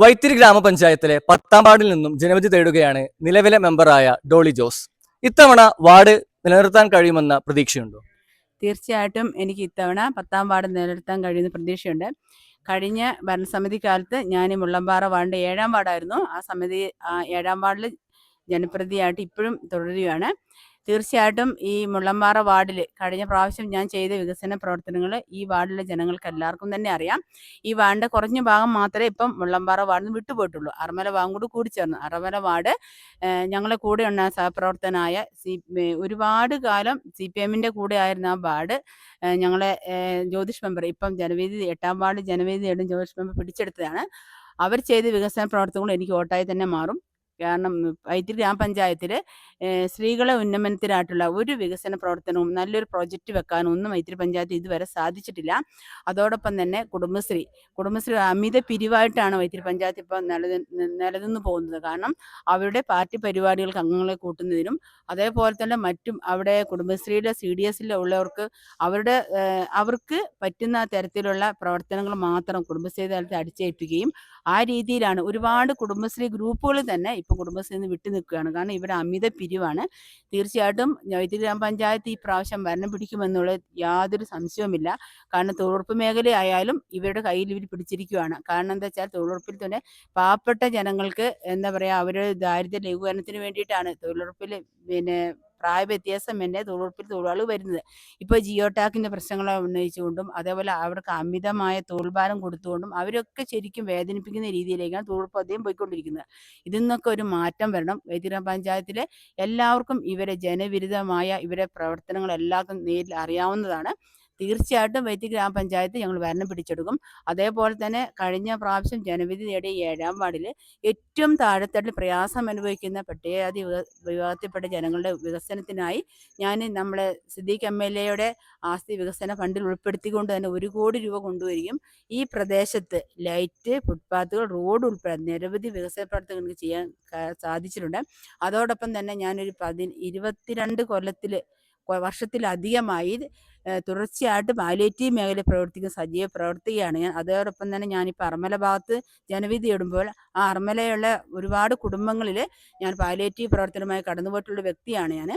വൈത്തിരി ഗ്രാമപഞ്ചായത്തിലെ പത്താം വാർഡിൽ നിന്നും ജനവിധി തേടുകയാണ് നിലവിലെ മെമ്പറായ ഡോളി ജോസ്. ഇത്തവണ വാർഡ് നിലനിർത്താൻ കഴിയുമെന്ന പ്രതീക്ഷയുണ്ടോ? തീർച്ചയായിട്ടും എനിക്ക് ഇത്തവണ പത്താം വാർഡ് നിലനിർത്താൻ കഴിയുന്ന പ്രതീക്ഷയുണ്ട്. കഴിഞ്ഞ ഭരണസമിതി കാലത്ത് ഞാൻ മുള്ളമ്പാറ വാർഡ് ഏഴാം വാർഡായിരുന്നു. ആ സമിതി ഏഴാം വാർഡിൽ ജനപ്രതിയായിട്ട് ഇപ്പോഴും തുടരുകയാണ്. തീർച്ചയായിട്ടും ഈ മുള്ളമ്പാറ വാർഡിൽ കഴിഞ്ഞ പ്രാവശ്യം ഞാൻ ചെയ്ത വികസന പ്രവർത്തനങ്ങൾ ഈ വാർഡിലെ ജനങ്ങൾക്ക് എല്ലാവർക്കും തന്നെ അറിയാം. ഈ വാർഡിന്റെ കുറഞ്ഞ ഭാഗം മാത്രമേ ഇപ്പം മുള്ളമ്പാറ വാർഡിൽ നിന്ന് വിട്ടുപോയിട്ടുള്ളൂ. അറമല വാർഡും കൂടി കൂടി ചേർന്നു. അറമല വാർഡ് ഞങ്ങളെ കൂടെ ഉള്ള സഹപ്രവർത്തനായ സി ഒരുപാട് കാലം സി പി എമ്മിന്റെ കൂടെ ആയിരുന്ന ആ വാർഡ് ഞങ്ങളെ ജ്യോതിഷ് മെമ്പർ ഇപ്പം ജനവേദി എട്ടാം വാർഡ് ജനവേദി നേടും ജ്യോതിഷ് മെമ്പർ പിടിച്ചെടുത്തതാണ്. അവർ ചെയ്ത വികസന പ്രവർത്തനങ്ങൾ എനിക്ക് ഓട്ടായി തന്നെ മാറും. കാരണം വൈത്തിരി ഗ്രാമപഞ്ചായത്തിൽ സ്ത്രീകളെ ഉന്നമനത്തിനായിട്ടുള്ള ഒരു വികസന പ്രവർത്തനവും നല്ലൊരു പ്രോജക്റ്റ് വെക്കാനും ഒന്നും വൈത്തിരി പഞ്ചായത്ത് ഇതുവരെ സാധിച്ചിട്ടില്ല. അതോടൊപ്പം തന്നെ കുടുംബശ്രീ കുടുംബശ്രീ അമിത പിരിവായിട്ടാണ് വൈത്തിരി പഞ്ചായത്ത് ഇപ്പോൾ നിലനി നിലനിന്ന് പോകുന്നത്. കാരണം അവരുടെ പാർട്ടി പരിപാടികൾക്ക് അംഗങ്ങളെ കൂട്ടുന്നതിനും അതേപോലെ തന്നെ മറ്റും അവിടെ കുടുംബശ്രീയിലെ സി ഡി എസിൽ ഉള്ളവർക്ക് അവരുടെ അവർക്ക് പറ്റുന്ന തരത്തിലുള്ള പ്രവർത്തനങ്ങൾ മാത്രം കുടുംബശ്രീ തലത്തിൽ അടിച്ചേൽപ്പിക്കുകയും ആ രീതിയിലാണ് ഒരുപാട് കുടുംബശ്രീ ഗ്രൂപ്പുകൾ തന്നെ ഇപ്പോൾ കുടുംബശ്രീയിൽ നിന്ന് വിട്ടു നിൽക്കുകയാണ്. കാരണം ഇവിടെ അമിത പിരിവാണ്. തീർച്ചയായിട്ടും വൈദ്യുതി ഗ്രാമ പഞ്ചായത്ത് ഈ പ്രാവശ്യം ഭരണം പിടിക്കുമെന്നുള്ള യാതൊരു സംശയവുമില്ല. കാരണം തൊഴിലുറപ്പ് മേഖലയായാലും ഇവരുടെ കയ്യിൽ ഇവർ പിടിച്ചിരിക്കുകയാണ് കാരണം എന്താ വെച്ചാൽ തൊഴിലുറപ്പിൽ തന്നെ പാവപ്പെട്ട ജനങ്ങൾക്ക് എന്താ പറയുക അവരുടെ ദാരിദ്ര്യ ലഘൂകരണത്തിന് വേണ്ടിയിട്ടാണ് തൊഴിലുറപ്പിൽ പിന്നെ പ്രായ വ്യത്യാസം തന്നെ തൊഴിലുറപ്പിൽ തൊഴിലാളി വരുന്നത്. ഇപ്പോൾ ജിയോ ടാക്കിന്റെ പ്രശ്നങ്ങൾ ഉന്നയിച്ചുകൊണ്ടും അതേപോലെ അവർക്ക് അമിതമായ തൊഴിൽഭാരം കൊടുത്തുകൊണ്ടും അവരൊക്കെ ശരിക്കും വേദനിപ്പിക്കുന്ന രീതിയിലേക്കാണ് തൊഴിലുറപ്പ് അദ്ദേഹം പോയിക്കൊണ്ടിരിക്കുന്നത്. ഇതിൽ നിന്നൊക്കെ ഒരു മാറ്റം വരണം. വൈദ്യുത പഞ്ചായത്തിലെ എല്ലാവർക്കും ഇവരെ ജനവിരുദ്ധമായ ഇവരെ പ്രവർത്തനങ്ങൾ എല്ലാവർക്കും നേരിൽ അറിയാവുന്നതാണ്. തീർച്ചയായിട്ടും വൈദ്യുതി ഗ്രാമപഞ്ചായത്ത് ഞങ്ങൾ ഭരണം പിടിച്ചെടുക്കും. അതേപോലെ തന്നെ കഴിഞ്ഞ പ്രാവശ്യം ജനവിധി നേടിയ ഏഴാം വാർഡിൽ ഏറ്റവും താഴെത്തട്ടിൽ പ്രയാസം അനുഭവിക്കുന്ന പട്ടികജാതി വിഭാഗത്തിൽപ്പെട്ട ജനങ്ങളുടെ വികസനത്തിനായി ഞാൻ നമ്മുടെ സിദ്ദീഖ് എം എൽ എയുടെ ആസ്തി വികസന ഫണ്ടിൽ ഉൾപ്പെടുത്തിക്കൊണ്ട് തന്നെ ഒരു കോടി രൂപ കൊണ്ടുവരികയും ഈ പ്രദേശത്ത് ലൈറ്റ് ഫുട്പാത്തുകൾ റോഡ് ഉൾപ്പെടെ നിരവധി വികസന പ്രവർത്തനങ്ങൾക്ക് ചെയ്യാൻ സാധിച്ചിട്ടുണ്ട്. അതോടൊപ്പം തന്നെ ഞാനൊരു പതി ഇരുപത്തിരണ്ട് കൊല്ലത്തിൽ വർഷത്തിലധികമായി തുടർച്ചയായിട്ട് പാലിയേറ്റീവ് മേഖലയിൽ പ്രവർത്തിക്കുന്ന സജീവ പ്രവർത്തിക്കുകയാണ് ഞാൻ. അതോടൊപ്പം തന്നെ ഞാനിപ്പോൾ അർമല ഭാഗത്ത് ജനവിധി ഇടുമ്പോൾ ആ അർമലയുള്ള ഒരുപാട് കുടുംബങ്ങളിൽ ഞാൻ പാലിയേറ്റീവ് പ്രവർത്തനമായി കടന്നുപോയിട്ടുള്ള വ്യക്തിയാണ് ഞാൻ.